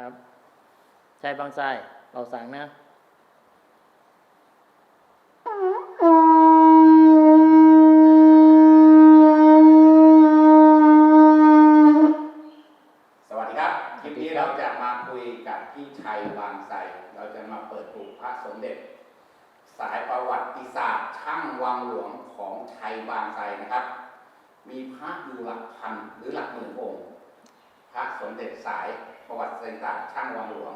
ครับ ใช่บางไทรเราสั่งนะ สวัสดีครับ คลิปนี้เราจะมาคุยกับพี่ชัยบางไทรเราจะมาเปิดดูพระสมเด็จ สายประวัติศาสตร์ช่างวังหลวงของชัยบางไทรนะครับ มีพระอยู่หลักพันหรือหลักหมื่นองค์ พระสมเด็จสายประวัติศาสตร์ช่างวังหลวง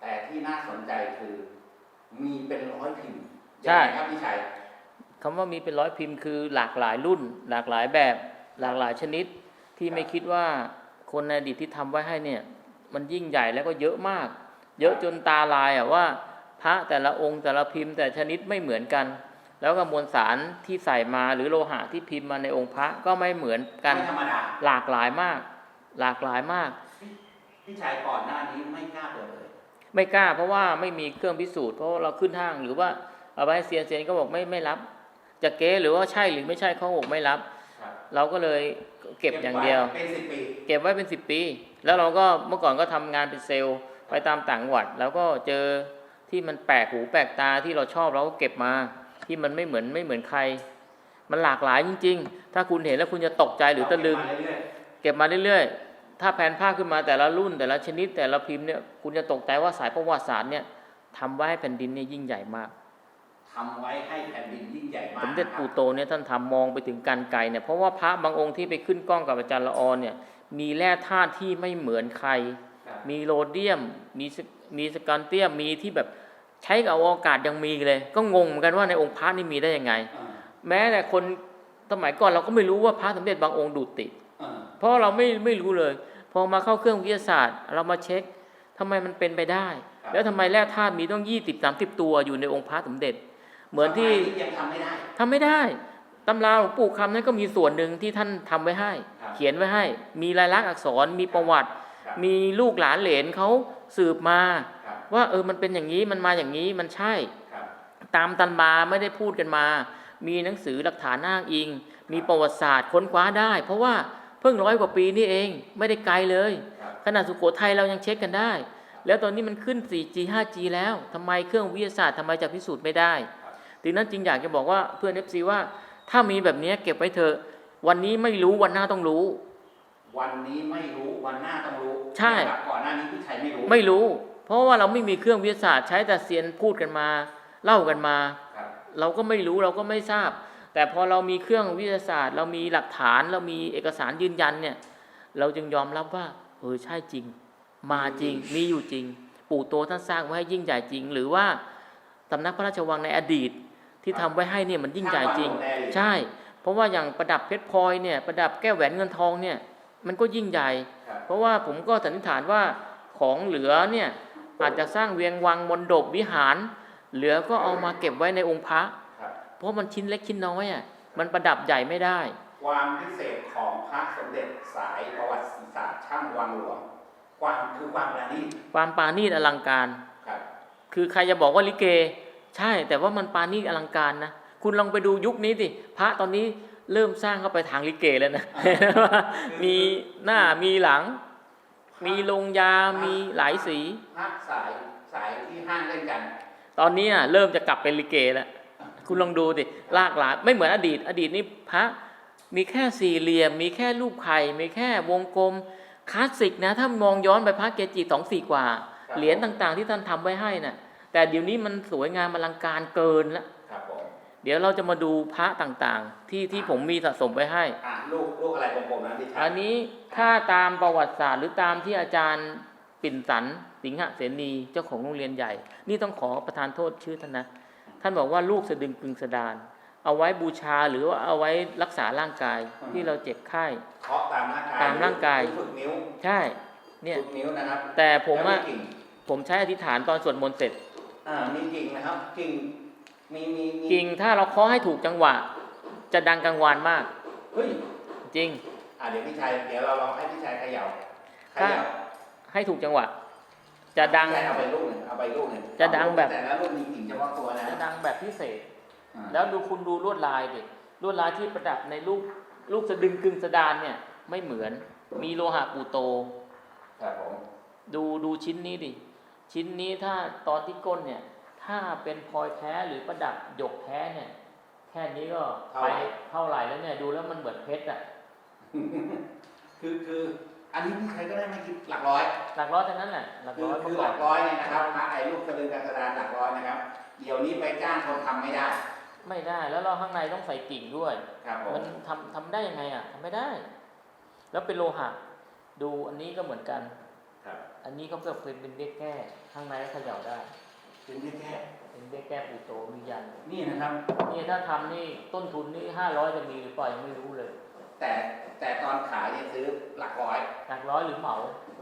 แต่ที่น่าสนใจคือมีเป็น ร้อยพิมพ์ใช่ยังไงครับพี่ชัยคำว่ามีเป็นร้อยพิมพ์คือหลากหลายรุ่น หลากหลายแบบหลากหลายชนิด ที่ไม่คิดว่าคนในอดีตที่ทำไว้ให้เนี่ย มันยิ่งใหญ่แล้วก็เยอะมาก เยอะจนตาลายอะว่า พระแต่ละองค์แต่ละพิมพ์แต่ชนิดไม่เหมือนกัน แล้วก็มวลสารที่ใส่มาหรือโลหะที่พิมพ์มาในองค์พระก็ไม่เหมือนกันไม่ธรรมดาหลากหลายมาก หลากหลายมากพี่ชัยก่อนหน้านี้ไม่กล้าเปิดเลย ไม่กล้า เพราะว่าไม่มีเครื่องพิสูจน์เพราะว่าเราขึ้นห้างหรือว่าเอาไปให้เซียนเซียนก็บอกไม่ไม่รับ จะเก๊หรือว่าใช่หรือไม่ใช่เขาบอกไม่รับครับเราก็เลยเก็บอย่างเดียวเป็นสิบปีเก็บไว้เป็นสิบปี แล้วเราก็เมื่อก่อนก็ทำงานเป็นเซลล์ไปตามต่างจังหวัด แล้วก็เจอที่มันแปลกหูแปลกตาที่เราชอบเราก็เก็บมาที่มันไม่เหมือนไม่เหมือนใคร มันหลากหลายจริง ๆ ถ้าคุณเห็นแล้วคุณจะตกใจหรือตะลึงเาเก็บมาเรื่อยเก็บมาเรื่อยๆ ถ้าแผนภาพขึ้นมาแต่ละรุ่นแต่ละชนิด แต่ละพิมพ์เนี่ยคุณจะตกใจว่าสายประวัติศาสตร์เนี่ยทำไว้ให้แผ่นดินเนี่ยยิ่งใหญ่มากๆทำไว้ให้แผ่นดินยิ่งใหญ่มากสมเด็จปู่โตเนี่ยท่านทำมองไปถึงการไกลเนี่ยเพราะว่าพระบางองค์ที่ไปขึ้นกล้องกับอาจารย์ละออเนี่ยมีแร่ธาตุที่ไม่เหมือนใครครับมีโรเดียม มีสมีสกันเตียมมีที่แบบใช้กับอวกาศยังมีเลย ก็งงเหมือนกันว่าในองค์พระนี่มีได้ยังไงเออแม้แต่คนสมัยก่อนเราก็ไม่รู้ว่าพระสมเด็จบางองค์ดูดติด เออเพราะเราไม่ไม่รู้เลย พอมาเข้าเครื่องวิทยาศาสตร์ เรามาเช็คทำไมมันเป็นไปได้ แล้วทำไมแร่ธาตุมีต้องยี่สิบสามสิบตัวอยู่ในองค์พระสมเด็จ เหมือนที่สมัยยังทำไม่ได้ทำไม่ได้ตำราหลวงปู่คำนั้นก็มีส่วนหนึ่งที่ท่านทำไว้ให้ครับเขียนไว้ให้ มีลายลักษณ์อักษรมีประวัติครับมีลูกหลานเหลนเขาสืบมาครับว่าเออมันเป็นอย่างนี้มันมาอย่างนี้มันใช่ครับตามตันมาไม่ได้พูดกันมา มีหนังสือหลักฐานอ้างอิง มีประวัติศาสตร์ค้นคว้าได้ เพราะว่า เพิ่งร้อยกว่าปีนี่เองไม่ได้ไกลเลยครับขนาดสุโขทัยเรายังเช็คกันได้ แล้วตอนนี้มันขึ้น 4G 5G แล้วทำไมเครื่องวิทยาศาสตร์ทำไมจะพิสูจน์ไม่ได้ดังนั้นจริงอยากจะบอกว่าเพื่อน FC ว่า ถ้ามีแบบนี้เก็บไว้เถอะวันนี้ไม่รู้วันหน้าต้องรู้ วันนี้ไม่รู้วันหน้าต้องรู้ ใช่ครับก่อนหน้านี้พี่ชัยไม่รู้ไม่รู้ เพราะว่าเราไม่มีเครื่องวิทยาศาสตร์ใช้แต่เซียนพูดกันมา เล่ากันมาครับเราก็ไม่รู้เราก็ไม่ทราบ แต่พอเรามีเครื่องวิทยาศาสตร์ เรามีหลักฐานเรามีเอกสารยืนยันเนี่ย เราจึงยอมรับว่าเออใช่จริง มาจริงมีอยู่จริง ปู่โตท่านสร้างไว้ให้ยิ่งใหญ่จริง หรือว่าสำนักพระราชวังในอดีตที่ทำไว้ให้เนี่ยมันยิ่งใหญ่จริงสาวันลแน่เลยใช่ เพราะว่าอย่างประดับเพชรพลอยเนี่ยประดับแก้วแหวนเงินทองเนี่ยมันก็ยิ่งใหญ่ครับเพราะว่าผมก็สันนิษฐานว่าของเหลือเนี่ยอาจจะสร้างเวียงวังมณฑปวิหาร เหลือก็เอามาเก็บไว้ในองค์พระครับ เพราะมันชิ้นเล็กชิ้นน้อยอะมันประดับใหญ่ไม่ได้ ความพิเศษของพระสมเด็จสายประวัติศาสตร์ช่างวังหลวงความคือความประณีตความปราณีตอลังการครับคือใครจะบอกว่าลิเก ใช่ แต่ว่ามันปราณีตอลังการนะคุณลองไปดูยุคนี้สิพระตอนนี้เริ่มสร้างเข้าไปทางลิเกแล้วนะมีหน้ามีหลัง มีลงยา มีหลายสีพระสายสายที่ห้างเล่นกัน ตอนนี้น่ะเริ่มจะกลับเป็นลิเกแล้ว คุณลองดูสิลากหลายไม่เหมือนอดีต อดีตนี่พระมีแค่สี่เหลี่ยม มีแค่รูปไข่ มีแค่วงกลมคลาสสิกนะ ถ้ามองย้อนไปพระเกจิสองสี่กว่าครับเหรียญต่างๆ ที่ท่านทำไว้ให้น่ะ แต่เดี๋ยวนี้มันสวยงามอลังการเกินละครับผมเดี๋ยวเราจะมาดูพระต่างๆ ที่ที่ผมมีสะสมไว้ให้อะลูกลูกอะไรกลมๆนะพี่ชัยอันนี้ถ้าตามประวัติศาสตร์หรือตามที่อาจารย์ปิ่นสัน สิงหเสนีเจ้าของโรงเรียนใหญ่ นี่ต้องขอประทานโทษชื่อท่านนะ ท่านบอกว่าลูกสะดึงกึงสะดาน เอาไว้บูชาหรือว่าเอาไว้รักษาร่างกายที่เราเจ็บไข้เคาะตามร่างกายตามร่างกายหอฝึกนิ้วใช่เนี่ยฝึกนิ้วนะครับ แต่ผมอะแล้วกิ่งผมใช้อธิษฐานตอนสวดมนต์เสร็จอ่ามีกิ่งนะครับกิ่งมีมีมีกิ่งถ้าเราเคาะให้ถูกจังหวะ จะดังกังวานมากเฮ้ยจริงอ่าเดี๋ยวพี่ชัยเดี๋ยวเราลองให้พี่ชัยเขย่าเขถ้าย่าให้ถูกจังหวะ จะดังพี่ชัยเอาไปลูกหนึ่งเอาไปลูกหนึ่งจะดังแบบ แต่ละลูกมีกิ่งเฉพาะตัวนะจะดังแบบพิเศษ อ่าแล้วดูคุณดูลวดลายดิลวดลายที่ประดับในลูกลูกสะดึงกึ่งสะดานเนี่ยไม่เหมือน มีโลหะปูโต ครับผมดูดูชิ้นนี้ดิ ชิ้นนี้ถ้าตอนที่ก้นเนี่ย ถ้าเป็นพลอยแท้หรือประดับหยกแท้เนี่ย แค่นี้ก็ไปเท่าไหร่แล้วเนี่ย ดูแล้วมันเหมือนเพชรอะคือคือ อันนี้ใครก็ได้ไม่คิดหลักร้อยหลักร้อยเท่านั้นแหละหลักคือร้อยคือเมื่อหก่อลันกร้อยเนี่ยนะครับพระไอ้รูปสลึงการกระดานหลักร้อยนะครับ เดี๋ยวนี้ไปจ้างคนทำไม่ได้ ไม่ได้แล้วเราข้างในต้องใส่กิ่งด้วย ครับผมมันทำทำได้ยังไงอะทำไม่ได้ แล้วเป็นโลหะ ดูอันนี้ก็เหมือนกัน ครับอันนี้เขาก็เป็นเป็นเด็กแก้ข้างในก็เขย่าได้ถึงได้แค่เป็นเด็กแก้ปูโตมียันนี่นะครับนี่ถ้าทำนี่ต้นทุนนี่ห้าร้อยจะมีหรือเปล่ายังไม่รู้เลย แต่แต่ตอนขายเนี่ยซื้อหลักร้อย หลักร้อยหรือเหมา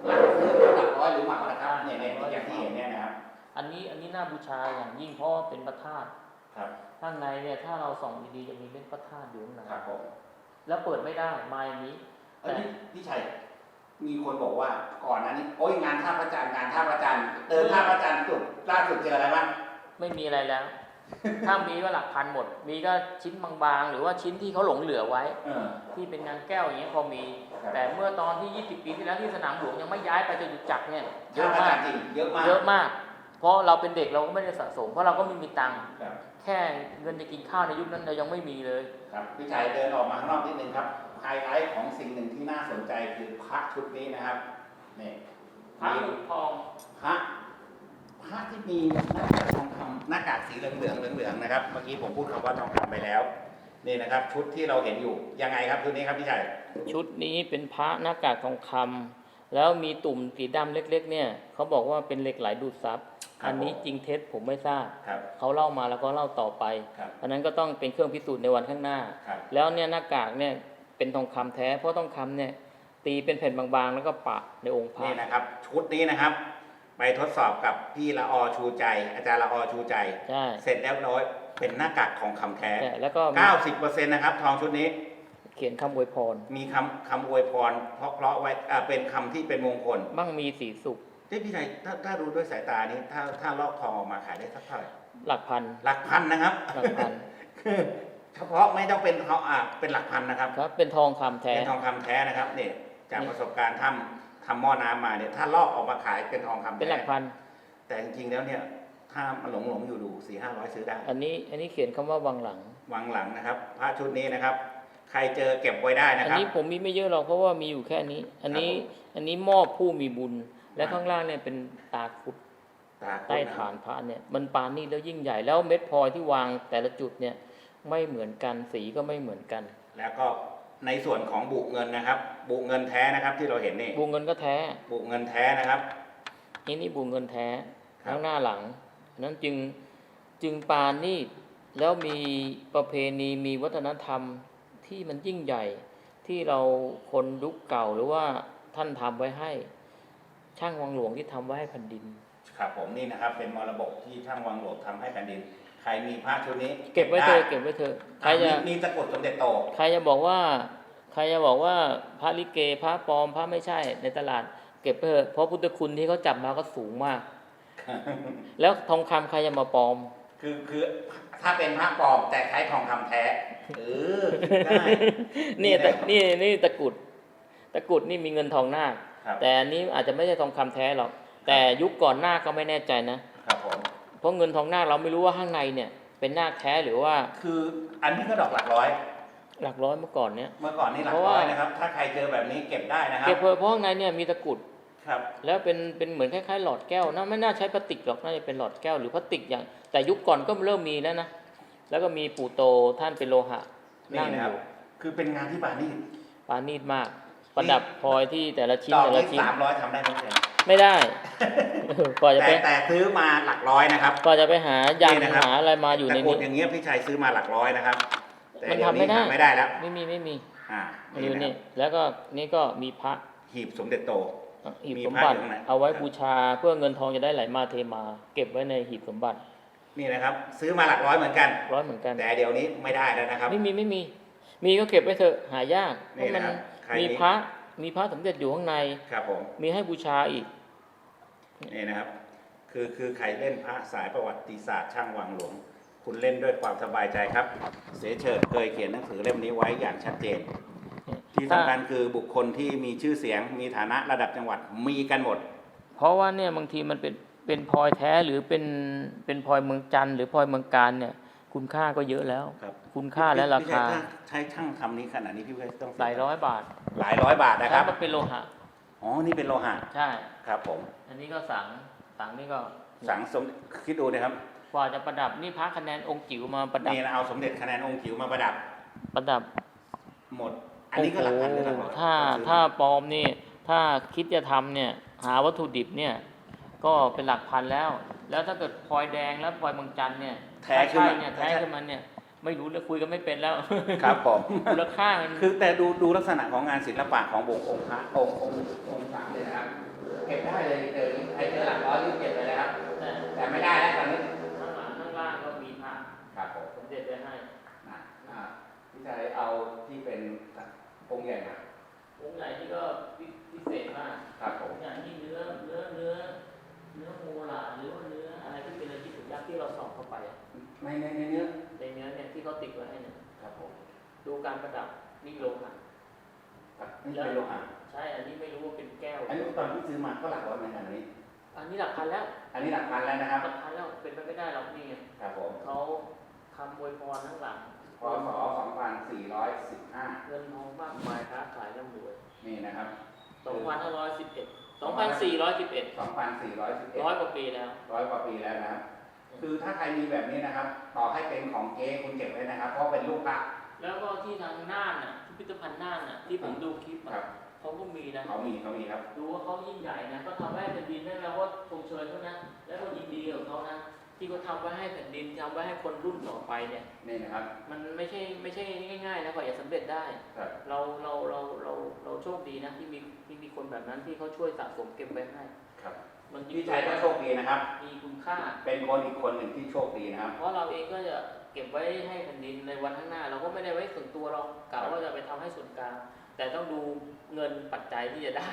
หลักซื้อหลักร้อยหรือเหมานะครับเนี่ยเนี่ยอย่างที่เห็นเนี่ยนะครับ อันนี้อันนี้น่าบูชาอย่างยิ่งเพราะว่าเป็นพระธาตุครับข้างในเนี่ยถ้าเราส่องดีๆจะมีเม็ดพระธาตุอยู่ข้างในครับผมแล้วเปิดไม่ได้ไม้นี้เอ้ยพี่พี่ชัยมีคนบอกว่าก่อนหนั้นนี้โอ้ยงานท่าพระจันทร์งานท่าพระจันทร์เดินท่าพระจันทร์สุดล่าสุดเจออะไรบ้างไม่มีอะไรแล้ว ถ้ามีก็หลักพันหมด มีก็ชิ้นบางๆ หรือว่าชิ้นที่เขาหลงเหลือไว้เออที่เป็นงานแก้วอย่างเงี้ยพอมีครับแต่เมื่อตอนที่ 20 ปีที่แล้วที่สนามหลวงยังไม่ย้ายไปจนจุจักรเนี่ยเยท่าอะพระมาจักนทร์จริงเยอะมาก เยอะมาก เพราะเราเป็นเด็กเราก็ไม่ได้สะสม เพราะเราก็ไม่มีตังค์ครับแค่เงินจะกินข้าวในยุคนั้นเรายังไม่มีเลย ครับพี่ชัยเดินออกมาข้างนอกนิดนึงครับไฮไลท์ของสิ่งหนึ่งที่น่าสนใจคือพระชุดนี้นะครับนี่พระมีหลุดทองพระ พระที่มีหน้ากากทองคำหน้ากากสีเหลืองเหลืองๆเหลืองๆนะครับ เมื่อกี้ผมพูดคำว่าทองคำไปแล้ว นี่นะครับ ชุดที่เราเห็นอยู่ ยังไงครับชุดนี้ครับพี่ชัยชุดนี้เป็นพระหน้ากากทองคำแล้วมีตุ่มสีดำเล็ก ๆ เนี่ยเขาบอกว่าเป็นเหล็กไหลดูดซับครับอันนี้จริงเท็จผมไม่ทราบครับเขาเล่ามาแล้วก็เล่าต่อไปครับอันนั้นก็ต้องเป็นเครื่องพิสูจน์ในวันข้างหน้าครับแล้วเนี่ยหน้ากากเนี่ยเป็นทองคำแท้เพราะทองคำเนี่ยตีเป็นแผ่นบางๆ แล้วก็ปะในองค์พระนี่นะครับ ชุดนี้นะครับ ไปทดสอบกับพี่ละออชูใจ อาจารย์ละออชูใจ ใช่ เสร็จแล้วร้อยเป็นหน้ากากทองคำแท้ ใช่ แล้วก็มี90%นะครับ ทองชุดนี้เขียนคำอวยพร มีคำคำอวยพรเพราะเพราะไว้อ่าเป็นคำที่เป็นมงคลมั่งมีสีสุข ที่พี่ชัยถ้าถ้าดูด้วยสายตานี้ถ้าถ้าลอกทองออกมาขายได้สักเท่าไหร่หลักพัน หลักพันนะครับ หลักพัน คือเฉพาะไม่ต้องเป็นทองอะเป็นหลักพันนะครับ ครับ เป็นทองคำแท้ เป็นทองคำแท้นะครับเนี่ยจากนี่ประสบการณ์ทำ ทำหม้อน้ำมาเนี่ยถ้าลอกออกมาขายเป็นทองคำเป็นหลัแท้กพัน แต่จริงๆแล้วเนี่ยถ้ามันหลงหลงๆอยู่ดูสี่ห้าร้อยซื้อได้อันนี้อันนี้เขียนคำว่าวังหลัง วางหลังนะครับพระชุดนี้นะครับ ใครเจอเก็บไว้ได้นะอันครับ นี้ผมมีไม่เยอะหรอกเพราะว่ามีอยู่แค่นี้ อันนี้ครับผมอันนี้มอบผู้มีบุญ และข้างล่างเนี่ยเป็นตาคุดตาใต้ฐานพระเนี่ยมันปานนี่แล้วยิ่งใหญ่แล้วเม็ดพลอยที่วางแต่ละจุดเนี่ยไม่เหมือนกันสีก็ไม่เหมือนกัน แล้วก็ ในส่วนของบุกเงินนะครับ บุกเงินแท้นะครับ ที่เราเห็นนี่บูเงินก็แท้ บุกเงินแท้นะครับนี่นี่บูเงินแท้ครับทั้งหน้าหลัง นั้นจึงจึงปานนี่แล้วมีประเพณีมีวัฒนธรรมที่มันยิ่งใหญ่ที่เราคนยุคเก่าหรือว่าท่านทำไว้ให้ ช่างวังหลวงที่ทำไว้ให้แผ่นดินครับผมนี่นะครับ เป็นมรดกที่ช่างวังหลวงทำให้แผ่นดินใค รมีพระชุดนี้เก็บไว้เถด้อะเก็บไว้เถอะใครอะจะมีมีตะกรุดสมเด็จโต ใครจะบอกว่า ใครจะบอกว่าพระลิเกพระปลอมพระไม่ใช่ในตลาด เก็บไปเถอะเพราะพุทธคุณที่เขาจับมาก็สูงมาก แล้วทองคำใครจะมาปลอม คือคือถ้าเป็นพระปลอมแต่ใช้ทองคำแท้เออได้ นี่แต่นี่นี่ตะกรุดตะกรุดนี่มีเงินทองหน้าคครับ แต่อันนี้อาจจะไม่ใช่ทองคำแท้หรอก แต่ยุคก่อนหน้าคก็ไม่แน่ใจนะ ครับผม เพราะเงินทองหน้าคเราไม่รู้ว่าข้างในเนี่ยเป็นหน้าคแท้หรือว่าคืออันนี้ก็ดอกหลักร้อย หลักร้อยเมื่อก่อนเนี่ยเมื่อก่อนนี่หลักเพราะร้ว่าอยนะครับถ้าใครเจอแบบนี้เก็บได้นะครัเก็บบเพราะเพราะข้างในเนี่ยมีตะกรุดครับแล้วเป็นเป็นเหมือนคล้ายๆ หลอดแก้วน่าไม่น่าใช้พลาสติกหรอกน่าจะเป็นหลอดแก้วหรือพลาสติกอย่าง แต่ยุคก่อนก็เริ่มมีแล้วนะแล้วก็มีปู่โตท่านเป็นโลหะนี่นั่งนะอครับยู่คือเป็นงานที่ปานี่ปานีตมาก ประดับพลอยที่แต่ละชิ้นดอกแต่ละนี้ชิ้นสามร้อยทำได้ไหมเพื่อน ไม่ได้ กว่าจะแต่ไปแต่ซื้อมาหลักร้อยนะครับ กว่าจะไปหายันนี่นะครับ หาอะไรมาอยู่ตะในกรุนี้ดอย่างเงี้ยพี่ชัยซื้อมาหลักร้อยนะครับแต่มันเดี๋ยวทำไม่นี้ได้ทำไม่ได้แล้วไม่มีไม่มีอ่าอยู่นะนี่ครับแล้วก็นี่ก็มีพระหีบสมเด็จโต หีบมีสมพระบัติ อยู่ข้างใน เอาไว้ครับบูชาเพื่อเงินทองจะได้ไหลมาเทมา เก็บไว้ในหีบสมบัตินี่นะครับ ซื้อมาหลักร้อยเหมือนกัน ร้อยเหมือนกัน แต่เดี๋ยวนี้ไม่ได้แล้วนะครับ ไม่มีไม่มี มีก็เก็บไว้เถอะหายากเพนี่ราะมันนะครับใครมีมี พระ มีพระสมเด็จอยู่ข้างใน ครับผม มีให้บูชาอีก นี่นะครับ คือคือใครเล่นพระสายประวัติศาสตร์ช่างวังหลวง คุณเล่นด้วยความสบายใจครับ เสเฉิดเคยเขียนหนังสือเล่มนี้ไว้อย่างชัดเจน ที่สำคัญคือบุคคลที่มีชื่อเสียง มีฐานะระดับจังหวัดมีกันหมด เพราะว่าเนี่ยบางทีมันเป็นเป็นพลอยแท้หรือเป็นเป็นพลอยเมืองจันทร์หรือพลอยเมืองการเนี่ย คุณค่าก็เยอะแล้ว ครับคุณค่าและราคา พี่ชัยถ้ใช้ช่างทำนี้ขนาดนี้พี่ชัยต้องหลายร้อยบาทหลายร้อยบาทนะครับถ้ามันเป็นโลหะ อ๋อ นี่เป็นโลหะ ใช่ ครับผม อันนี้ก็สัง สังนี่ก็สังสมคิดดูนะครับ กว่าจะประดับนี่พระคะแนนองค์จิ๋วมาประดับ นี่นะเอาสมเด็จคะแนนองค์จิ๋วมาประดับ ประดับหมด อันนี้ก็หลักพันหรือหลักร้อยถ้าซื้อถ้าปลอมนี่ ถ้าคิดจะทำเนี่ย หาวัตถุดิบเนี่ย ก็เป็นหลักพันแล้ว แล้วถ้าเกิดพลอยแดงแล้วพลอยเมืองจันทร์เนี่ย แท้ขึ้นใช่มาเนี่ยแท้ขึ้นมาเนี่ยไม่รู้เลยคุยกันไม่เป็นแล้วครับผมมูลค่ามันคือแต่ดูดูลักษณะของงานศิลปะขององค์องค์พระองค์องค์องค์สามเลยนะครับเก็บได้เลยเดี๋ยวนี้ใครเจอหลักร้อยรีบเก็บเลยนะครับแต่แต่ไม่ได้แล้วตอนนี้ข้างหลังข้างล่างก็มีพระครับผมสมเด็จไว้ให้นะอ่าพี่ชายเอาที่เป็นองค์ใหญ่มาองค์ใหญ่ที่ก็พิเศษมากครับผมอย่างที่เนื้อเนื้อเนื้อเนื้อโมลาหรือว่าเนื้ออะไรที่เป็นอะไรที่ถูกยักษ์ที่เราส่องเข้าไปอะ ในในในเนื้อในเนื้อเนี่ยที่เขาติดไว้ให้เนี่ยครับผมดูการประดับนี่โลหะครับนี่เป็นโลหะใช่อันนี้ไม่รู้ว่าเป็นแก้ว อันนี้ตอนที่ซื้อมาก็หลักร้อยเหมือนกันอันนี้ อันนี้หลักพันแล้ว อันนี้หลักพันแล้วนะครับหลักพันแล้วเป็นไปไม่ได้หรอกนี่ไงครับผมเขาคำอวยพรทั้งหลังพศ2415 เงินทองมากมายค้าขายร่ำรวย นี่นะครับ 2511 2411 2411ร้อยกว่าปีแล้วร้อยกว่าปีแล้วนะครับ คือถ้าใครมีแบบนี้นะครับ ต่อให้เป็นของเก๊คุณเก็บไว้นะครับ เพราะเป็นลูกพระแล้วก็ที่ทางน่านน่ะพิพิธภัณฑ์น่านน่ะที่ผมดูคลิปครัอะบเขาก็มีนะ เขามีเขามีครับ ดูว่าเขายิ่งใหญ่นะ ก็ทำให้แผ่นดินได้แล้วว่าชมเชยเขานะ แล้วก็ยินดีกับเขานะ ที่เขาทำไว้ให้แผ่นดินทำไว้ให้คนรุ่นต่อไปเนี่ย นี่นะครับมันไม่ใช่ไม่ใช่ง่ายๆนะกว่าจะสำเร็จได้ ครับเราเราเราเราเราโชคดีนะที่มีที่มีคนแบบนั้นที่เขาช่วยสะสมเก็บไว้ให้ ครับมันยิ่พี่งชัยก็โชคดีนะครับ มีคุณค่า เป็นคนอีกคนหนึ่งที่โชคดีนะครับ เพราะเราเองก็จะเก็บไว้ให้แผ่นดินในวันข้างหน้า เราก็ไม่ได้ไว้ส่วนตัวเรากะว่าจะไปทำให้ส่วนกลางแต่ต้องดูเงินปัจจัยที่จะได้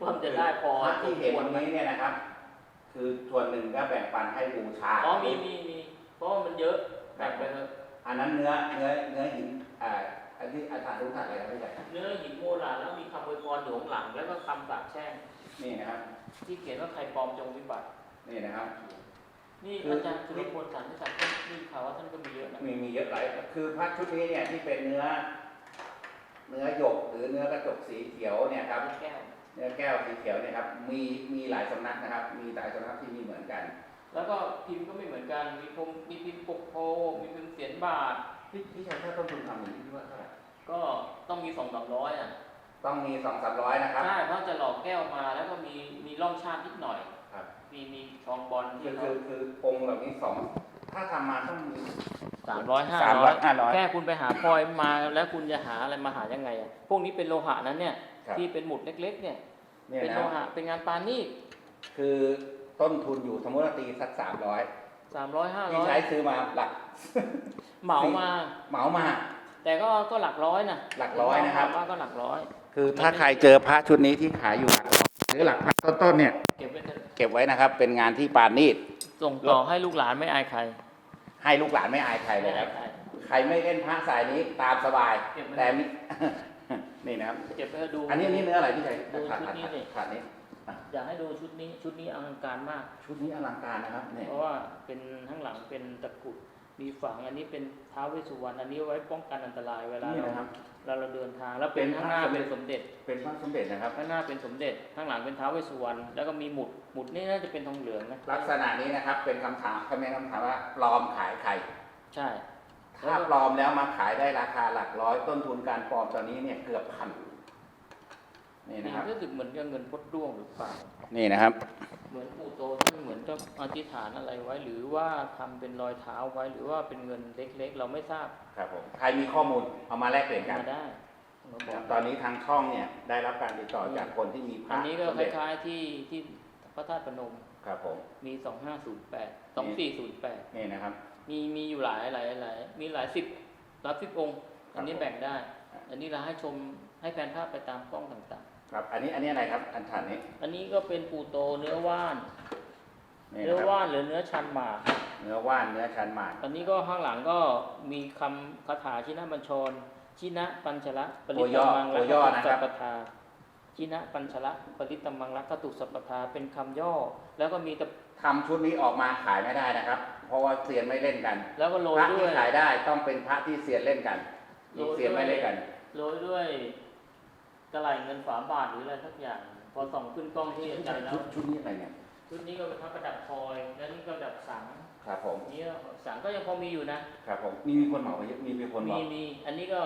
ว่ามันจะได้พอพระที่เห็นคววัรนไหมนี้เนี่ยนะครับ คือส่วนหนึ่งก็แบ่งปันให้บูชาอ๋อมีมีมีเพราะว่ามันเยอะแบ่งไปเถอะอันนั้นเนื้อเนื้อเนื้อหินอ่าอันที่อาจารย์ทุกท่านอะไรครับพี่ชัยเนื้อหินโบราณแล้วมีคำอวยพรอยู่ข้างหลัง แล้วก็คำสาปแช่งนี่นะครับ ที่เขียนว่าใครปลอมจงวิบัตินี่นะครับ นี่คืออาจารย์สุรพลสันนิษฐานท่านนี่ข่าวว่าท่านก็มีเยอะนะมีมีเยอะหลายคือพระชุดนี้เนี่ยที่เป็นเนื้อ เนื้อหยกหรือเนื้อกระจกสีเขียวเนี่ยครับแก้วเนื้อแก้วสีเขียวเนี่ยครับ มีมีหลายสำนักนะครับ มีหลายสำนักที่มีเหมือนกัน แล้วก็พิมพ์ก็ไม่เหมือนกัน มีพงมีพิมพ์ปกโพมีพิมพ์เสียนบาทพี่พี่ชายถ้าต้นทุนทำอย่างนี้พี่ว่าเท่าไหร่ก็ต้องมีสองสามร้อยอะ ต้องมีสองสามร้อยนะครับ ใช่เพราะจะหลอกแก้วมาแล้วก็มีมีร่องชาตินิดหน่อย ครับ มีมีทองบอลคืที่อเขาคือคือองค์แบบนี้สองถ้าทำมาต้องมี สามร้อยห้าสามร้ร้ออยยห้าร้อยแค่คุณไปหาพลอยมาแล้วคุณจะหาอะไรมาหายังไงอะพวกนี้เป็นโลหะนั้นเนี่ยครับ ที่เป็นหมุดเล็ก ๆ เนี่ยเนี่ยเป็นนะโลหะเป็นงานปานีตคือต้นทุนอยู่สมมติว่าตีสักสามร้อยสามร้อยห้าพี่ร้อยใช้ซื้อมาหลัก เหมามา เหมามา แต่ก็ก็หลักร้อยนะหลักร้อยนะครับ ว่าก็หลักร้อย คือถ้าใครเจอพระชุดนี้ที่ขายอยู่หลักร้อยหรือหลักพันต้นๆเนี่ยเก็บไว้เถอะเก็บไว้นะครับ เป็นงานที่ปานนีดส่งต่อให้ลูกหลานไม่อายใครให้ลูกหลานไม่อายใครเลไม่ยคอารับยใคร ใครไม่เล่นพระสายนี้ตามสบาย เก็บไว้ แต่มีนี่นะครับ เก็บไว้ให้ดู อันนี้อันนี้เนื้ออะไรพี่ชัยดูขาดชุดขาดนี้ดิ ขาดนี้ อยากให้ดูชุดนี้ชุดนี้อลังการมาก ชุดนี้อลังการนะครับเนี่ยเพราะว่าเป็นข้างหลังเป็นตะกรุดมีฝังอันนี้เป็นท้าวเวสสุวรรณอันนี้ไว้ป้องกันอันตรายเวลานี่เรานะครับ เราเราเดินทางแล้วเป็นเป็นข้างหน้าพระสมเด็เป็จนสมเด็จ เป็นพระสมเด็จนะครับข้างหน้าเป็นสมเด็จข้างหลังเป็นท้าวเวสสุวรรณแล้วก็มีหมุดหมุดนี่น่าจะเป็นทองเหลืองนะลักษณะนี้นะครับ เป็นคำถามคำเป็นคำถามว่าปลอมขายใครใช่ ถ้าปลอมแล้วมาขายได้ราคาหลักร้อย ต้นทุนการปลอมตอนนี้เนี่ยเกือบพันนี่นี่นะครับรู้สึกเหมือนกับเงินพดด้วงหรือเปล่านี่นะครับเหมือนปู่โตท่านเหมือนกับอธิษฐานอะไรไว้ หรือว่าทำเป็นรอยเท้าไว้ หรือว่าเป็นเงินเล็กๆ เราไม่ทราบ ครับผม ใครมีข้อมูลเอามาแลกเปลี่ยนกันมาได้มาบนะคอรักบตอนนี้ทางช่องเนี่ยได้รับการติดต่อจากคนที่มีพอัระนนี้ก็สมคเด็จล้ายๆที่ที่พระธาตุพนม ครับผม มีสองห้าศูนย์แปดสองสี่ศูนย์แปดนี่นะครับ มีมีอยู่หลายหลายหลายมีหลายสิบรับสิบองค์ครับอันนี้ผมแบ่งได้ อันนี้เราให้ชมให้แฟนภาพไปตามกล้องต่าง ครับ อันนี้อันนี้อะไรครับ อันฐานนี้ๆอันนี้ก็เป็นปูโตเนื้อว่าน นี่เนื้นะอครับว่านหรือเนื้อชันหมาก เนื้อว่านเนื้อชันหมากอันนี้ก็ข้างหลังก็มีคำคาถาชินะบัญชร ชินะปัญชละปริตัวย่อมังตัวย่อนะคสัรับพพทาชินะปัญชละปริตตมังรักขตุสัพพทาเป็นคำย่อ แล้วก็มีแต่ทำชุดนี้ออกมาขายไม่ได้นะครับ เพราะว่าเซียนไม่เล่นกันแล้วก็โรพยระด้ที่วยขายได้ต้องเป็นพระที่เซียนเล่นกันโรอียกเซียนไม่เล่นกัน โรยด้วย กระไหลเงินฝาบาทหรืออะไรสักอย่าง พอส่องขึ้นกล้องที่อาจารย์แล้ชุวดชุดนี้อะไรเนี่ยชุดนี้ก็เป็นพระประดับพลอย แล้วนี่ก็ประดับสังครับผมนี่สังก็ยังพอมีอยู่นะครับผมมีมีคนเหมาไปเยอะมีมีคนเหมีมามีอันนี้ก็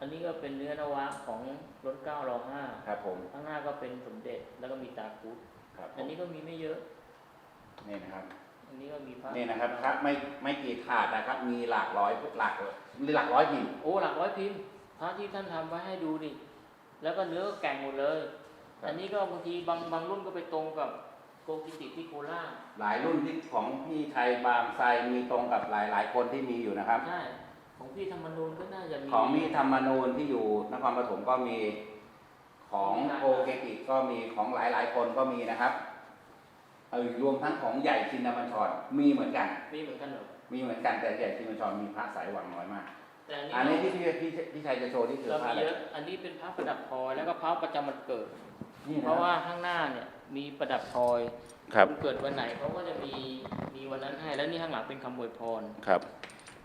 อันนี้ก็เป็นเนื้อนวะของรถเก้ารอห้าครับผมข้างหน้าก็เป็นสมเด็จแล้วก็มีตาคุดครับผอันมนี้ก็มีไม่เยอะนี่นะครับอันนี้ก็มีพระนี่นะครับพระไม่ไม่กี่ถาดนะครับ มีหลากร้อยหลักมีหลักร้อยพิมพ์โอ้หลักร้อยพิมพ์พระที่ท่านทำไว้ให้ดูดิ แล้วก็เนื้อก็แก่งหมดเลยครับอันนี้ก็บางทีบางบางรุ่นก็ไปตรงกับโกกิติที่โคราชหลายรุ่นที่ของพี่ไทยบางไทรมีตรงกับหลายหลายคนที่มีอยู่นะครับใช่ของพี่ธรรมนูญก็น่าจะมีของมีธรรมนูญที่อยู่นครปฐมก็มีของมีหลายโอเกติก็มีของหลายหลายๆคนก็มีนะครับเออรวมทั้งของใหญ่ชินบัญชรมีเหมือนกัน มีเหมือนกันเหรอมีเหมือนกันแต่ใหญ่ชินบัญชรมีพระสายหวังน้อยมาก แต่อันนี้อันนี้ที่พี่พี่พี่ชัยจะโชว์ที่คือเราพระมีอะไรเยอะอันนี้เป็นพระประดับพลอยแล้วก็พระประจำวันเกิด นี่นเพราะว่าข้างหน้าเนี่ยมีประดับพลอยครับวันเกิดวันไหนเขาก็จะมีมีวันนั้นให้ แล้วนี่ข้างหลังเป็นคำอวยพร ครับ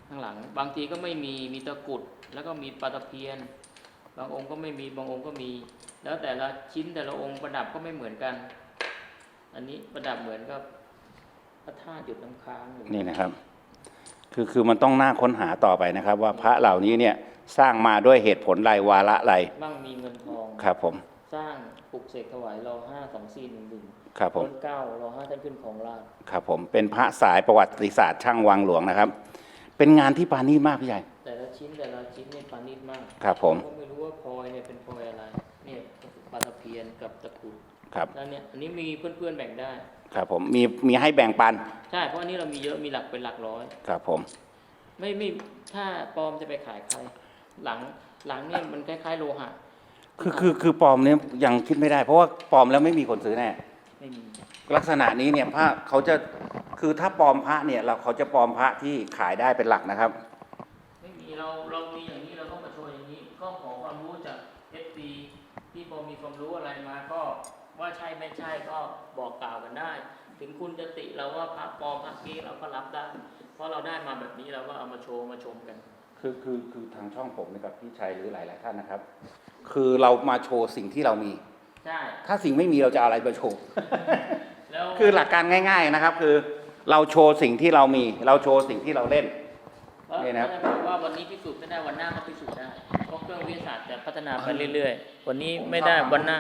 ข้างหลัง บางทีก็ไม่มีมีตะกรุด แล้วก็มีปลาตะเพียน บางองค์ก็ไม่มีบางองค์ก็มี แล้วแต่ละชิ้นแต่ละองค์ประดับก็ไม่เหมือนกัน อันนี้ประดับเหมือนกับพระธาตุหยดน้ำค้างอยู่นี่นะครับ คือคือมันต้องน่าค้นหาต่อไปนะครับ ว่าพระเหล่านี้เนี่ยสร้างมาด้วยเหตุผลใดวาระใดบ้างมีเงินทองครับผม สร้างปลุกเสกถวายรอห้าสองสี่หนึ่งหนึ่งครับผมต้นเก้ารอห้าท่านขึ้นของราชครับผมเป็นพระสายประวัติศาสตร์ช่างวังหลวงนะครับ เป็นงานที่ปราณีตมากพี่ใหญ่แต่ละชิ้นแต่ละชิ้นเนี่ยปานิชมากครับผมก็ไม่รู้ว่าพลอยเนี่ยเป็นพลอยอะไรเนี่ยปลาตะเพียนกับตะกรุดครับแล้วเนี่ยอันนี้มีเพื่อนๆแบ่งได้ ครับผมมีมีให้แบ่งปันใช่เพราะอันนี้เรามีเยอะมีหลักเป็นหลักร้อย ครับผม ไม่ไม่ถ้าปลอมจะไปขายใคร หลังหลังเนี่ยมันคล้ายๆโลหะคือคือคือปลอมเนี่ยยังคิดไม่ได้ เพราะว่าปลอมแล้วไม่มีคนซื้อแน่ไม่มีลักษณะนี้เนี่ยพระเขาจะคือถ้าปลอมพระเนี่ย เราเขาจะปลอมพระที่ขายได้เป็นหลักนะครับ ไม่มีเราเรามีอย่างนี้เราต้องมาโชว์อย่างนี้ ก็ขอความรู้จากเอฟซีที่พอมีความรู้อะไรมาก็ ว่าใช่ไม่ใช่ก็บอกกล่าวกันได้ ถึงคุณจะติเราว่าพระปลอมพระกี้เราก็รับได้ เพราะเราได้มาแบบนี้เราก็เอามาโชว์มาชมกัน คือคือคือทางช่องผมนะครับพี่ชัยหรือหลายๆท่านนะครับ คือเรามาโชว์สิ่งที่เรามี ใช่ ถ้าสิ่งไม่มีเราจะเอาอะไรมาโชว์แล้วคือหลักการง่าย ๆนะครับ คือเราโชว์สิ่งที่เรามี เราโชว์สิ่งที่เราเล่นเพราะนี่นะครับเพราะว่าวันนี้พิสูจน์ไม่ได้วันหน้าก็พิสูจน์ได้เพราะเครื่องวิทยาศาสตร์จะพัฒนาไปเรื่อย ๆ วันนี้ไม่ได้วันหน้า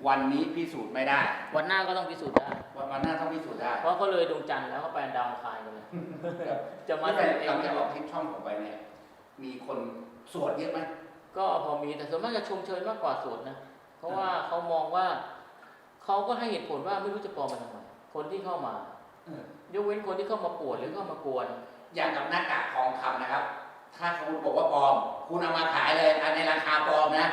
ใช่เลยนะครับวันนี้พิสูจน์ไม่ได้ วันหน้าก็ต้องพิสูจน์ได้ วันวันหน้าต้องพิสูจน์ได้เพราะเขาเลยดวงจันทร์แล้วก็ไปดาวอังคารกันเลยจะมาที่ทำเอหลังงจากออกคลิปช่องผมไปเนี่ยมีคนสวดเยอะไหมก็พอมีแต่ส่วนมากจะชมเชยมากกว่าสูตรนะเพราะว่าเขามองว่าเขาก็ให้เหตุผลว่าไม่รู้จะปลอมมาทำไมคนที่เข้ามายกเว้นคนที่เข้ามาปวดหรือเข้ามากวน อย่างกับหน้ากากทองคำนะครับ ถ้าคุณบอกว่าปลอม คุณเอามาขายเลยในราคาปลอมนะ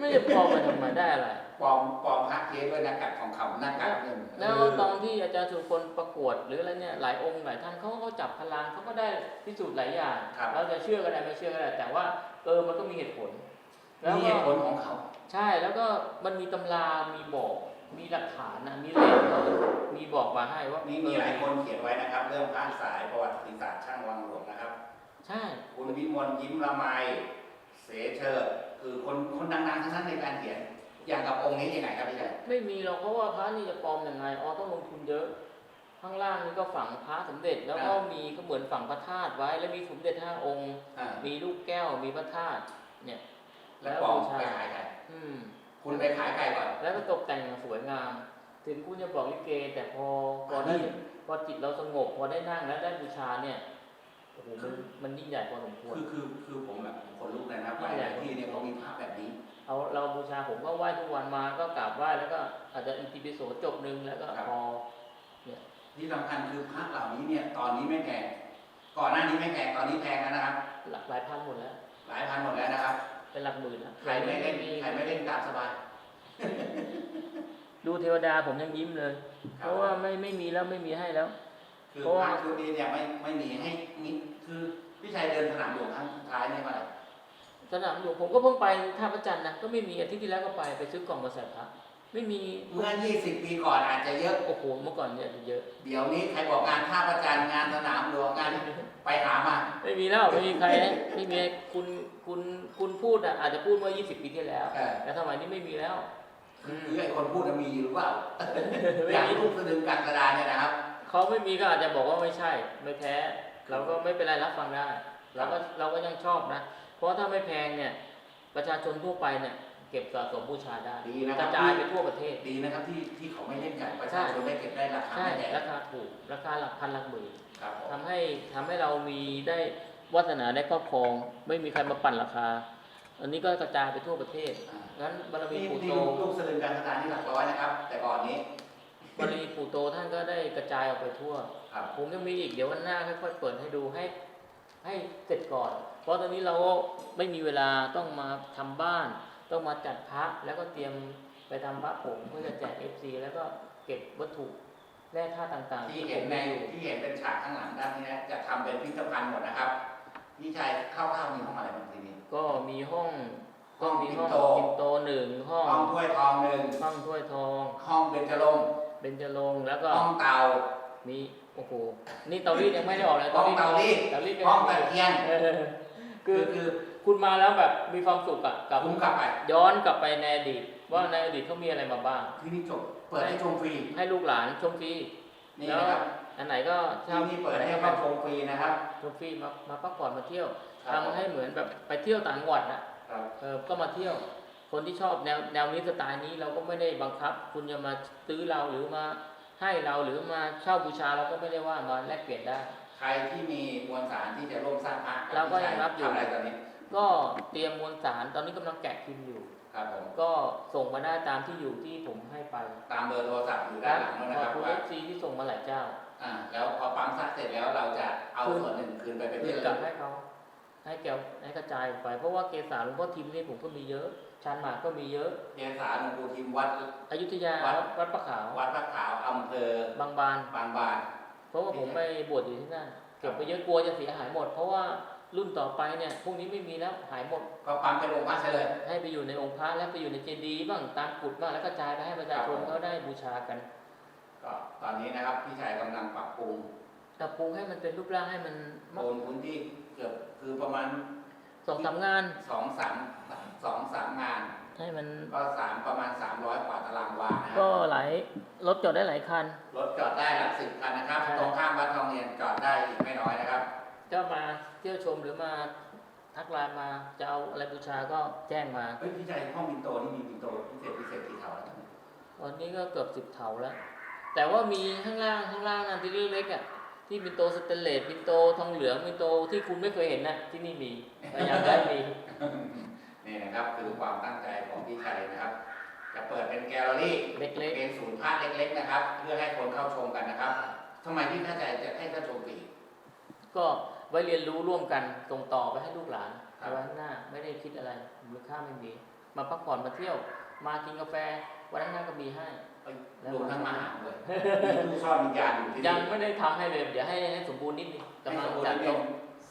ไม่ได้ปลอมมาทำไมได้อะไร ปลอมปลอมพระเก๊ด้วยหน้ากากทองคำหน้ากากเงินแล้วตอนที่อาจารย์สุคนประกวดหรืออะไรเนี่ยหลายองค์หลายท่านเขาก็จับพลังเขาก็ได้พิสูจน์หลายอย่างครับเราจะเชื่อก็ได้ไม่เชื่อก็ได้แต่ว่าเออมันก็มีเหตุผลแล้วมีเหก็ตุผลของเขา ใช่แล้วก็มันมีตำรามีบอกมีหลักฐานนะมีเลขเขามีบอกมาให้ว่ามีมีมีหลายคนเขียนไว้นะครับ เรื่องพระสายประวัติศาสตร์ช่างวังหลวงนะครับ ใช่คุณวิมลยิ้มละไมเสเชิดคือคนคนดังๆทั้งนั้นในการเขียน อย่างกับองค์นี้ยังไงครับพี่ชัยไม่มีหรอกเพราะว่าพระนี่จะปลอมยังไงอ๋อต้องลงทุนเยอะ ข้างล่างนี่ก็ฝังพระสมเด็จแล้วก็มีก็เหมือนฝังพระธาตุไว้ แล้วมีสมเด็จห้าองค์อ่ามีลูกแก้วมีพระธาตุเนี่ย แล้วปลอมไปขายใครอืมคุณไปขายใครก่อนแล้วก็ตกแต่งอย่างสวยงาม ถึงคุณจะบอกลิเก แต่พอพออ่าที่พอจิตเราสงบพอได้นั่งแล้วได้บูชาเนี่ยโอ้โหมันมันยิ่งใหญ่พอสมควรคือคือคือผมแบบขนลุกเลยนะไปหลายที่เนี่ยเขามีภาพแบบนี้ เอาเราบูชาผมก็ไหว้ทุกวันมาก็กราบไหว้แล้วก็อาจจะอิติปิโสจบหนึ่งแล้วก็ครับพอที่สำคัญคือพระเหล่านี้เนี่ย ตอนนี้ไม่แพงก่อนหน้านี้ไม่แพงตอนนี้แพงแล้วนะครับ หลักหลายพันหมดแล้ว หลายพันหมดแล้วนะครับ เป็นหลักหมื่นนะใครไม่เล่นใครไม่เล่นตามสบายดูเทวดาผมยังยิ้มเลย เพราะว่าไม่ไม่มีแล้วไม่มีให้แล้ว คือเพราะพว่าระชุดนี้เนี่ยไม่ไม่มีให้มีคือพี่ชายเดินสนามหลวงครั้งสุดท้ายเนี่ยมาไหนโสนามหลวงผมก็เพิ่งไปท่าพระจันทร์นะก็ไม่มีอาทิตย์ที่แล้วก็ไปไปซื้อกล่องมาใส่พระไม่มีเมื่อ 20 ปีก่อนอาจจะเยอะโอ้โหเมื่อก่อนเนี่ยเยอะ เดี๋ยวนี้ใครบอกงานท่าประจันทร์งานสนามหลวงงานไปหามาไม่มีแล้วไม่มีใครไม่มีคุณคุณคุณพูดอะอาจจะพูดเมื่อ 20 ปีที่แล้วเออแต่สมัยนี้ไม่มีแล้วคือไอ้คนพูดน่ะมีอยู่หรือเปล่าไม่อย่างมีลูกสะดึงการกระดานเนี่ยนะครับเขาไม่มีก็อาจจะบอกว่าไม่ใช่ ไม่แพ้เราก็ไม่เป็นไรรับฟังได้เราก็เราก็ยังชอบนะ เพราะถ้าไม่แพงเนี่ย ประชาชนทั่วไปเนี่ยเก็บสะสมบูชาได้ดีนะคกรับระจายไปทั่วประเทศ ดีนะครับที่ที่เขาไม่เล่นกันประชาชนได้เก็บได้ราคาใช่ไม่แพงราคาถูกราคาหลักพันหลักหมื่นครับผมทำให้ทำให้เรามีได้วาสนาได้ครอบครอง ไม่มีใครมาปั่นราคา อันนี้ก็กระจายไปทั่วประเทศอ่างั้นบารมีนี่ปู่นี่โตลูกลูกสะดึงการกระดานนี่หลักร้อยนะครับ แต่ก่อนนี้บารมีปู่โตท่านก็ได้กระจายออกไปทั่วครับ ผมยังมีอีกเดี๋ยววันหน้าค่อยๆเปิดให้ดูให้ให้เสร็จก่อน เพราะตอนนี้เราก็ไม่มีเวลาต้องมาทำบ้าน ต้องมาจัดพระแล้วก็เตรียมไปทำพระผงเพื่อจะแจก FC แล้วก็เก็บวัตถุแร่ธาตุต่างๆ ที่เห็นในที่เห็นเป็นฉากข้างหลังด้านนี้นะจะทำเป็นพิพิธภัณฑ์หมดนะครับพี่ชายคร่าวๆมีห้องอะไรบ้างทีนี้ก็มีห้องห้องมีห้องปิ่นโตปิ่นโตหนึ่งห้องห้องถ้วยทองหนึ่งห้องถ้วยทอง ห้องเบญจรงค์เบญจรงค์แล้วก็ห้องเตามีโอ้โหนี่เตารีดยังไม่ได้ออกเลยห้องเตารีดเตารีดก็ห้องตะเกียงเออ คืคืออคือคุณมาแล้วแบบมีความสุขอะกับคุ้มกลับไป ย้อนกลับไปในอดีตว่าในอดีตเขามีอะไรมาบ้างที่นี่จบเปิดให้ชมฟรีให้ลูกหลานชมฟรีนี่แล้วนะครับอันไหนก็ที่เช่านี่เปิดอันไหนให้ก็เข้ามาชมฟรีนะครับชมฟรีมามาพักผ่อนมาเที่ยวครับทำให้เหมือนแบบไปเที่ยวต่างจังหวัดนะครับเออก็มาเที่ยว คนที่ชอบแนวแนวนี้สไตล์นี้เราก็ไม่ได้บังคับ คุณจะมาซื้อเราหรือมาให้เราหรือมาเช่าบูชาเราก็ไม่ได้ว่ามาแลกเปลี่ยนได้ใค รที่มีมวลสารที่จะร่วมสร้างพระเราก็ยังรับอยู่ ทำอะไรตอนนี้ก็เตรียมมวลสารตอนนี้กำลังแกะพิมพ์อยู่ ครับผมก็ส่งมาได้ตามที่อยู่ที่ผมให้ไปตามเบอร์โทรศัพท์อยู่ด้านหลังนั่นนะขคอบรับคุณว่าเอฟซีที่ส่งมาหลายเจ้า อ่าแล้วพอปั๊มซักเสร็จแล้วเราจะเอาคืน ส่วนหนึ่งคืนไปเป็นคืที่นระกลัลึบกให้เขาให้แกวให้กระจายออกไป เพราะว่าเกสาหลวงพ่อทิมนี่ผมก็มีเยอะชานหมากก็มีเยอะเกษาหลวงปู่ทิมวัด อยุธยาวัดวัด วัดประขาว วัดพระขาวอำเภอบางบาน บางบานเพ ราะว่าผมไปบวชอยู่ที่นั่นเก็บไปเยอะกลัวจะเสียหายหมด เพราะว่ารุ่นต่อไปเนี่ยพวกนี้ไม่มีแล้วหายหมดก็ปั๊มไปลงมาใช่เลย ให้ไปอยู่ในองค์พระและไปอยู่ในเจดีย์บ้างตามกุฏบ้างแล้วกระจายไปให้ประชาชนเขาได้บูชากัน ก็ตอนนี้นะครับพี่ชายกำลังปรับปรุงแต่ปรุงให้มันเป็นรูปร่างให้มันโอนพื้นที่เกือบคือประมาณสองสามงานสองสามสองสามงาน ให้มันก็สามประมาณ 300กว่าตารางวานะคก็รับหลายรถจอดได้หลายคัน รถจอดได้หลักสิบคันนะครับใช่ตรงข้ามวัดทองเนียนจอดได้อีกไม่น้อยนะครับ ก็มาเที่ยวชมหรือมาทักไลน์มาจะเอาอะไรบูชาก็แจ้งมาเฮ้ยพี่ชายห้องปินโตนี่มีปินโตพิเศษพิเศษกี่เท่าแล้วตอนนี้ก็เกือบสิบเถาแล้ว แต่ว่ามีข้างล่างข้างล่างนั่นที่เล็กๆอะที่ปินโตสเตนเลสปินโตทองเหลืองปินโตที่คุณไม่เคยเห็นนะที่นี่มีพยายามได้มี นี่นะครับคือความตั้งใจของพี่ชัยนะครับ จะเปิดเป็นแกลเลอรี่เล็กเป็นศูนย์ภาพเล็ก ๆ นะครับ เพื่อให้คนเข้าชมกันนะครับทำไมพี่เข้าใจจะให้เข้าชมฟรีๆก็ไว้เรียนรู้ร่วมกันส่งต่อไปให้ลูกหลานครับเอาไว้ข้างหน้าไม่ได้คิดอะไรมูลค่าไม่มี มาพักผ่อนมาเที่ยว มากินกาแฟวันข้างหน้าก็มีให้เอ้ยรวมทั้งมาหารด้วยมีตู้ซ่อนวิญญาณอยู่ที่ยังนี่ไม่ได้ทำให้เลยเดี๋ยวให้ให้สมบูรณ์นิดนึงให้กำลัสงมบูรณ์จัดนิดนึโต๊ะง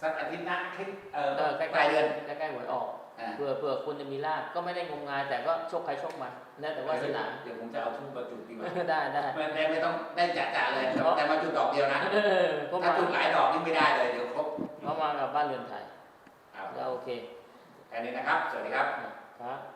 สักอาทิตย์หน้าคลิปเอ่อเออใกล้ปลายเดือนๆใกล้ๆหวยออกอ่า เผื่อเผื่อคุณจะมีลาบก็ไม่ได้งมงายแต่ก็โชคใครโชคมันแล้วแต่วาสนาเดี๋ยวผมจะเอาทูบมาจุดดีกว่าได้ได้ไม่ไม่ไม่ต้องได้จัดจ่าเลยแต่มาจุดดอกเดียวนะเออก็ถ้ามาจุดหลายดอกนี่ไม่ได้เลยเดี๋ยวครบเขามากับบ้านเรือนไทยครับแล้วโอเคแค่นี้นะครับ สวัสดีครับครับ